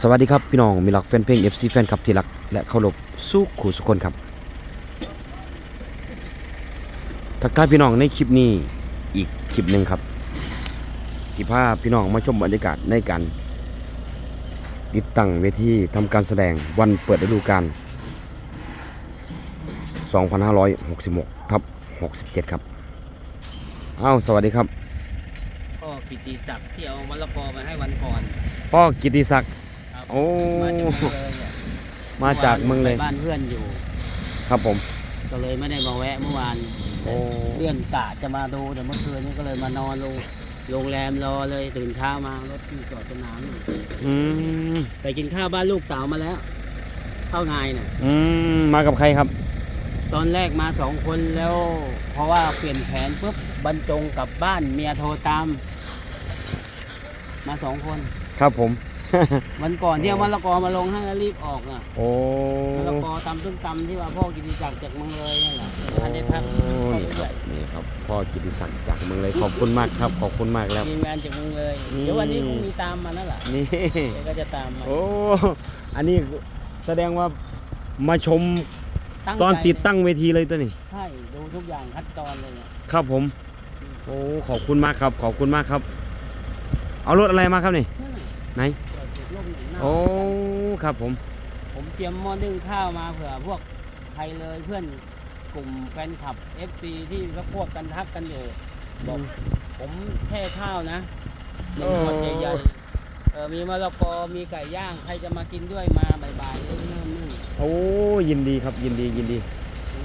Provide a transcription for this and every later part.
สวัสดีครับพี่น้องมีหลักแฟนเพลง FC แฟนคลับที่รักและเคารพสู้ขู่สุคนครับ ทักทายพี่น้องในคลิปนี้อีกคลิปหนึ่งครับ สิพาพี่น้องมาชมบรรยากาศในการติดตั้งเวทีทำการแสดงวันเปิดฤดูกาล 2566ทับ67 ครับอ้าวสวัสดีครับก็กิติศักดิ์ที่เอามะละกอมาให้วันก่อน พ่อกิติศักดิ์ครับ โอ้ มาจากเมืองเลยอะมาจากเมืองเลย ไปบ้านเพื่อนอยู่ ครับผม ก็เลยไม่ได้มาแวะเมื่อวานโอ้เพื่อนกะจะมาดูแต่เมื่อคืนนี้ก็เลยมานอนโรงโรงแรมรอเลยตื่นเช้ามารถที่จอดสนามอยู่อืม ไปกินข้าวบ้านลูกสาวมาแล้วเข้างายน่ะ อืม มากับใครครับ ตอนแรกมาสองคนแล้ว เพราะว่าเปลี่ยนแผนปุ๊บบรรจงกลับบ้านเมียโทรตาม มาสองคน ครับผม วันก่อนที่เอามะละกอมาลงให้แล้วรีบออกอะโอ้มะละกอตำต้มตำที่ว่าพ่อกิติศักดิ์จากเมืองเลยนั่นแหละทันได้ทักโอ้นี่ครับนี่ครับ พ่อกิติศักดิ์จากเมืองเลยขอบคุณมากครับ ขอบคุณมากแล้ว ทีมงานจากเมืองเลยอืมเดี๋ยววันนี้คงมีตามมานั่นแหละนี่ แกก็จะตามมาโอ้ อันนี้แสดงว่ามาชมตั้งตอนใจติดตั้งเวทีเลยตัวนี้ ใช่ดูทุกอย่างขั้นตอนเลยเนี่ยครับผม โอ้ ขอบคุณมากครับ ขอบคุณมากครับ เอารถอะไรมาครับนี่ ไหนเปิดจุดร่มหน้าโอ้ ครับผม ผมเตรียมหม้อนึ่งข้าวมาเผื่อพวกใครเลยเพื่อนกลุ่มแฟนคลับ FC ที่เขาพวกกันทักกันอยู่บอกผมแค่ข้าวนะหนึ่งขวดใหญ่ๆเออมีมะละกอมีไก่ย่างใครจะมากินด้วยมาบ่ายๆเริ่มนึ่งโอ้ ยินดีครับ ยินดี ยินดี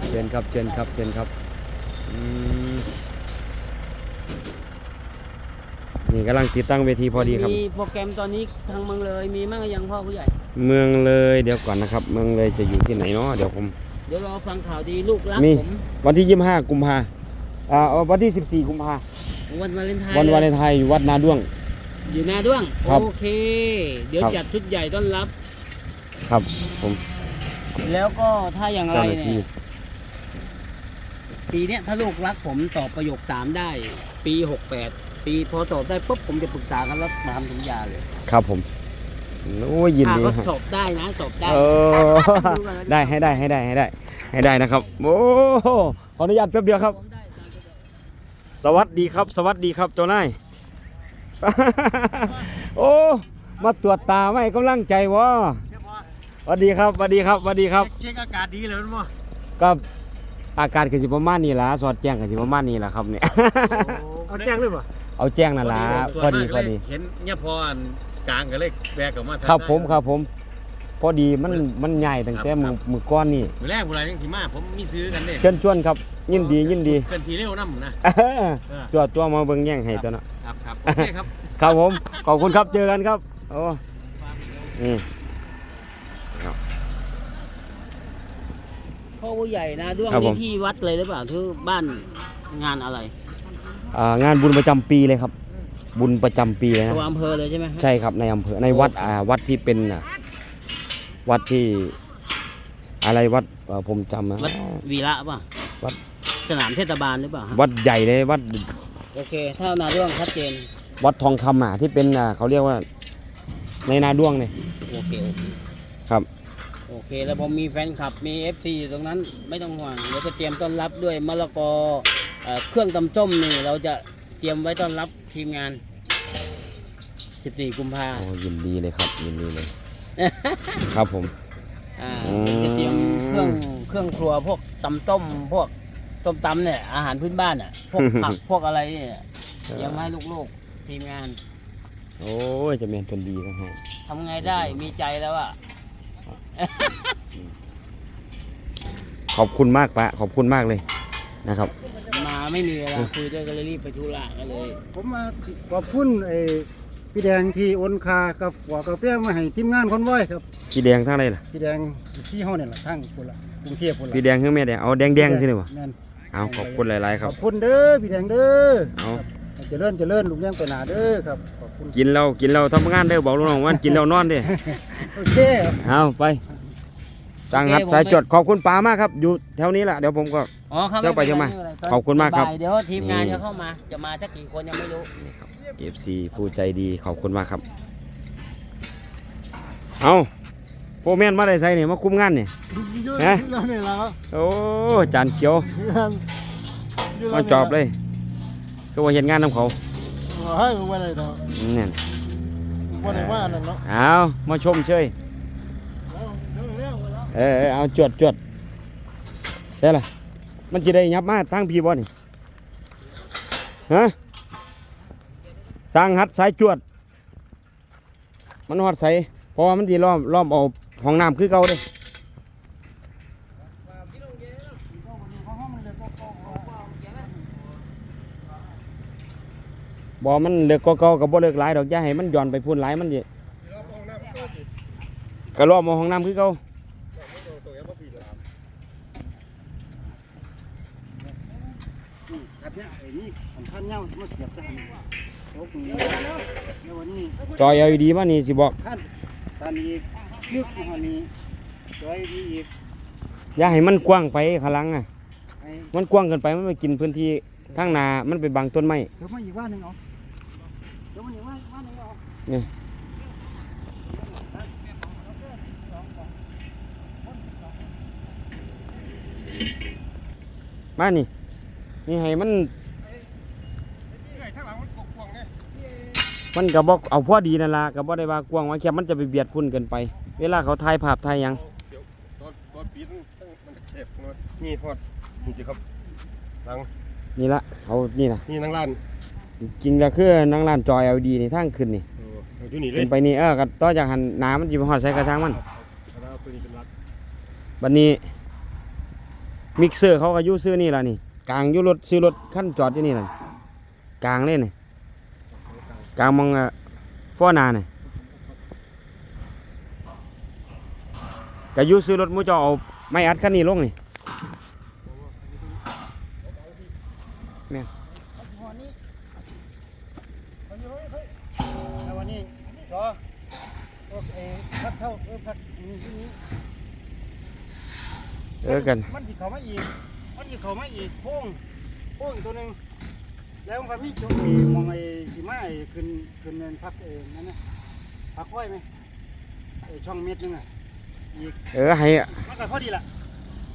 เชิญครับ เชิญครับ เชิญครับ อืม นี่กำลังติดตั้งเวทีพอดีครับ มีโปรแกรมตอนนี้ทางเมืองเลยมีมั่งหรือยังพ่อผู้ใหญ่ เมืองเลยเดี๋ยวก่อนนะครับ เมืองเลยจะอยู่ที่ไหนเนาะเดี๋ยวผมเดี๋ยวรอฟังข่าวดีลูกรักมีผมวันที่25กุมภาอ่าเอาวันที่14กุมภาวันวาเลนไทน์วันวาเลลยนไทน์อยู่วัดนาด้วง อยู่นาด้วงครับโอเค เดี๋ยวครับ จัดชุดใหญ่ต้อนรับ ครับผมแล้วก็ถ้าอย่างไรเจ้าหน้าที่เนี่ยปีเนี้ยถ้าลูกรักผมตอบประโยคสามได้ ปีหกแปด ปีพอตอบได้ปุ๊บผมจะปรึกษากันแล้วมาทำสัญญาเลยครับผมโอ้ยยินถ้าดีเขาฮะตอบได้นะตอบได้เออ ได้ให้ได้ให้ได้ให้ได้ ให้ได้นะครับ โอ้ขออนุญาตแป๊บเดียวครับผมได้ตามสะดวกสวัสดีครับ สวัสดีครับเจ้านาย โอ้มาตรวจตาไม่กำลังใจวะสวัสดีครับสวัสดีครับสวัสดีครับ เช็คอากาศดีเลยมั้งก็อากาศกสิประมาณนี้ล่ะสอดแจ้งกสิประมาณนี้ล่ะครับเนี่ย เอาแจ้งเลยป่ะ เอาแจ้งนั่นล่ะพอดีพอดี เห็นเนี่ยพออันกลางก็เลยแบกออกมาทางครับผมหน้าครับผม พอดีมันมันใหญ่ตั้งแต่ครับมือมือก้อนนี่มือแรกเวลายังสิมาผมมีซื้อกันเด้เชิญชวนครับ ยินดียินดีเกินทีเร็วน้ำนะตัวตัวมาเบิ่งแย่งให้ตัวเนาะครับครับโอเคครับครับผมขอบคุณครับเจอกันครับโอ้อืมพ่อผู้ใหญ่นะด้วงครับผมนี่ที่วัดเลยหรือเปล่าที่บ้านงานอะไร อ่างานบุญประจำปีเลยครับ บุญประจำปีเลยนะตัวอำเภอเลยใช่ไหมฮะใช่ครับในอำเภอในวัดอ่าวัดที่เป็นอะวัดที่อะไรวัดเอ่อผมจำนะ วัดวีระป่ะวัด สนามเทศบาลหรือเปล่าฮะวัดใหญ่เลยวัดโอเค ถ้านาด้วงชัดเจนวัดทองคำอะที่เป็นอ่าเขาเรียกว่า ในนาด้วงเนี่ยโอเคโอเคครับ โอเค แล้วผมมีแฟนคลับมี FC อยู่ตรงนั้นไม่ต้องห่วงเดี๋ยวจะเตรียมต้อนรับด้วยมะละกอ เอ่อเครื่องตำส้มนี่เราจะเตรียมไว้ต้อนรับทีมงาน 14 กุมภาโอ้ยินดีเลยครับยินดีเลยครับผมอ่าอืมจะเตรียมเครื่องเครื่องครัวพวกตำต้มพวกต้มตำเนี่ยอาหารพื้นบ้านอะพวกผักพวกอะไรเนี่ยเตรียมให้ลูกๆทีมงาน โอ้ยจะเมียนคนดีก็ให้ทำไงได้มีใจแล้วอะขอบคุณมากปะขอบคุณมากเลยนะครับมา ไม่มีเวลาคุยด้วยก็เลยรีบไปธุระก็เลย ผมมาขอบคุณไอ้พี่แดงที่โอนคากับหัวกาแฟมาให้ทีมงานคอนไว้ครับพี่แดงทั้งอะไรล่ะพี่แดงที่ห้องนี่แหละทั้งคนละกรุงเทพคนละพี่แดงคือแม่แดงเอาแดงแดงๆสิเนี่ยวะแม่นเอาขอบคุณหลายๆคขรับอบคุณเด้อพี่แดงเด้อเอา ครับเจริญเจริญลุงเลี้ยงไปหนาเด้อครับขอบคุณกินแล้วกินแล้วทำงานเด้อบอกลูกน้องว่ากินแล้วนอนเด้อโอเคครับ เอาไป สั่งหัดสายจดขอบคุณป๋ามากครับ อยู่แถวนี้แหละเดี๋ยวผมก็ อ๋อครับเดี๋ยวไปใช่ไหมเป็นรตนขอบคุณมากครับบ่ยเดี๋ยวทีมงานนี่ จะเข้ามา จะมาสักกี่คนยังไม่รู้เอฟซีผู้ใจดีขอบคุณมากครับ เอาโฟร์แมนมาได้ใส่นี่มาคุมงานนี่อยู่ฮะแล้วนี่แล้วโอ้จานเขียวมาจอบเลยก็ว่าเห็นงานน้ำเขาให้มันว่าอะไรเนาะเนี่ยว่าอะไรว่านั่นเนาะเอามาชมเชย แล้วเรื่องแล้ว เออเอาจวดจวดได้ละมันจะได้ยับมาทั้งพี่บ่นี่ฮะสร้างหัดสายจวด มันหอดใสเพราะว่ามันที่ล้อมล้อมเอาห้องน้ำคือเก่าเด้บ่มันเลิกก็เก่ากับบ่เลิกหลายดอกอย่าให้มันย้อนไปพูนหลายมันสิก็ล้อมเอาห้องน้ำคือเก่า ครับเนี่ยไอ้นี่สำคัญเงามาเสียบจะหันโอ้โหในวันนี้จอย LED มานี่สิบอกขั้นตอนนี้ลึกหัวนี้จอยดีอีกอย่าให้มันกว้างไปขางหลังอะ ไอ้มันกว้างเกินไปมันไปกินพื้นที่ทางนามันไปบังต้นไม้เดี๋ยวมาอีกว่าหนึ่งเอาเดี๋ยวมาอีกว่าว่าหนึ่งเอานี่มานี่ นี่ให้มัน มันก็บอกเอาพอดีนั่นล่ะก็บ่ได้ว่ากว้างว่าแค่มันจะไปเบียดพุ่นเกินไป เวลาเขาถ่ายภาพถ่ายหยังตอนตอนปีนมันเจ็บเนอะนี่ฮอดนี่จิครับหลังนี่ละเอานี่นะนี่นั่งร้านจริงๆแล้วคือนางร้านจอย LED นี่ทางขึ้นนี่เออเอาอยู่นี่เลขึ้ยนไปนี่เออก็ต่อจากหันน้ำมันสิไปฮอดใส่กระชังมันเอาตัวนี้เป็นหลักบัดนี้มิกเซอร์เขาก็อยู่ซื้อนี่ล่ะนี่ กลางอยู่รถซื้อรถขั้นจอดอยู่นี่ล่ะกลางเลยนี่กลางมองฟ้อนานี่ก็อยู่ซื้อรถมูจาเอาไม้อัดคันนี้ลงนี่หัวนี้เอาอยู่เฮ้ยเฮ้ยแล้ววันนี้จอโอเคพัดเท่าเออพักนี้เออกันมันสิเขามาอีก มันสิเข้ามาอีกโป้งโป้งอีกตัวหนึงแล้วมันก็มีจุดที่มองไอ้สิมาไอ้ขึ้นขึ้นเนินพักเองนั่นนะพักไว้ไหมไอ้ช่องเม็ดนึงอะอีกเออให้มันก็พอดีละ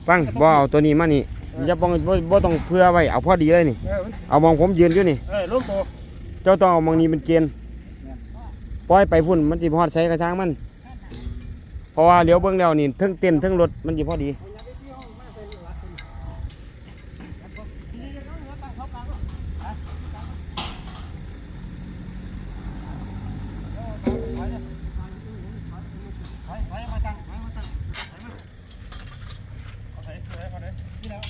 ฟังบ่เอาตัวนี้มานี่อย่าบ่บ่บ่ต้องเพื่อไว้เอาพอดีเลยนี่ เออมันเอามองผมยืนอยู่นี่ เออลงตัวเจ้าต้องเอามองนี้เป็นเกณฑ์ปล่อยไปพุ่นมันสิพอดใช้กระช้างมัน เพราะว่าเลี้ยวเบิ่งแล้วนี่เทั้งเต้นเทั้งรถมันสิพอดีไปไปมาตั้งไปมาตั้ง เอาใส่เสื้อให้เขาได้ ที่แล้ว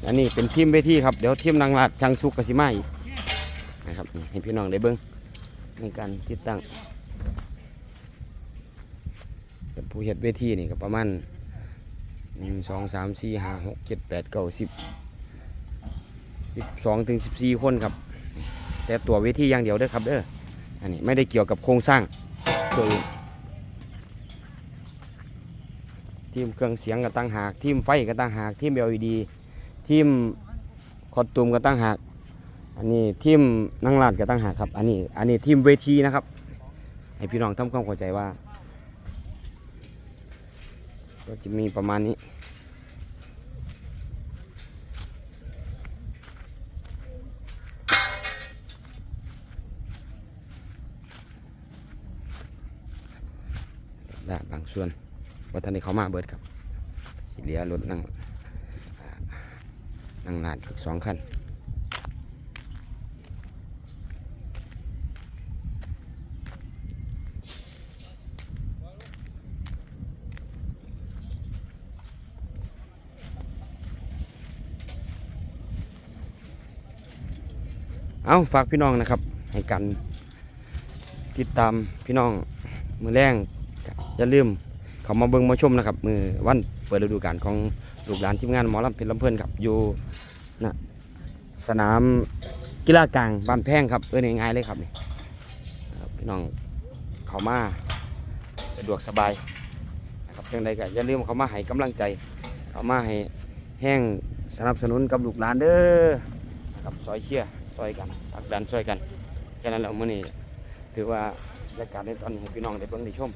เอันนี้เป็นทีมเวทีครับ เดี๋ยวทีมนางลาดช่างสุกกสิมาอีกนะครับให้พี่น้องได้เบิ่งในการติดตั้งเป็นผู้เฮ็ดเวทีนี่ก็ประมาณหนึ่งสองสามสี่ห้าหกเจ็ดแปดเก้าสิบสิบสองถึงสิบสี่คนครับ แต่ตัวเวทีอย่างเดียวเด้อครับเด้ออันนี้ไม่ได้เกี่ยวกับโครงสร้างตัวอื่นทีมเครื่องเสียงก็ตั้งหากทีมไฟก็ตั้งหากทีม LED ทีมคอตูมก็ตั้งหากอันนี้ทีมนั่งลาดก็ตั้งหากครับ อันนี้ อันนี้ทีมเวทีนะครับ ให้พี่น้องทำความเข้าใจว่า ก็จะมีประมาณนี้ได้บางส่วนว่าท่านนี้เขามาเบิดครับ สิเหลียรถนั่ง นั่งลาดอีกสองคันเอาฝากพี่น้องนะครับให้กันติดตามพี่น้องมือแรงอย่าลืมเขามาเบิ่งมาชมนะครับ มือวัน ปิดฤดูกาลของลูกหลานทีมงานหมอลำเป็นลำเพื่อนครับอยู่นะสนามกีฬากลางบ้านแพงครับเออง่ายๆเลยครับนี่พี่น้องเขามาสะดวกสบายนะครับจังใดก็อย่าลืมเขามาให้กำลังใจ เขามาให้แห้งสนับสนุนกับลูกหลานเด้อนะครับซอยเชียร์ซอยกันผลักดันซอยกันฉะนั้นแล้วมื้อนี้ถือว่าบรรยากาศในตอนนี้พี่น้องได้เบิ่งได้ชม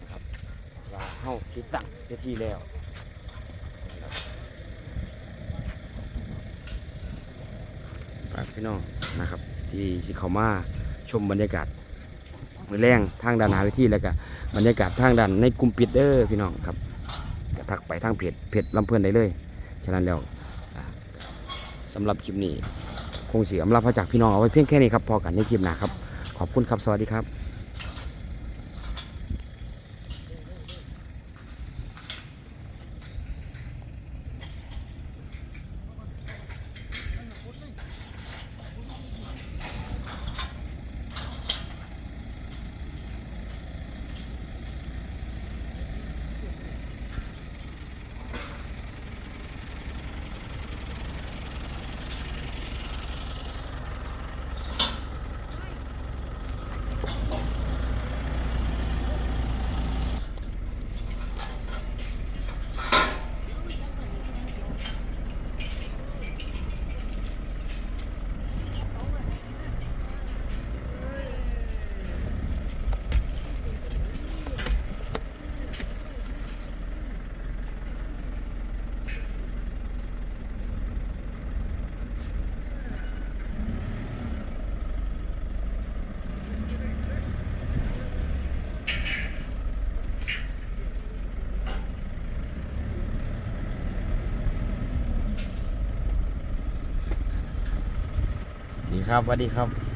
นะครับว่า เฮาติดตั้งเวทีแล้วฝากพี่น้องนะครับ ที่สิเขามาชมบรรยากาศมือแรงทางด้านหาเวทีแล้วก็บรรยากาศทางด้านในกลุ่มปิดเด้อพี่น้องครับก็ทักไปทางเพจเพจลำเพื่อนได้เลย ฉะนั้นแล้วอ่าสำหรับคลิปนี้ คงเสียอำลาพระจากพี่น้องเอาไว้เพียงแค่นี้ครับพอกันในคลิปหน้าครับ ขอบคุณครับ สวัสดีครับ ดี ครับสวัสดีครับ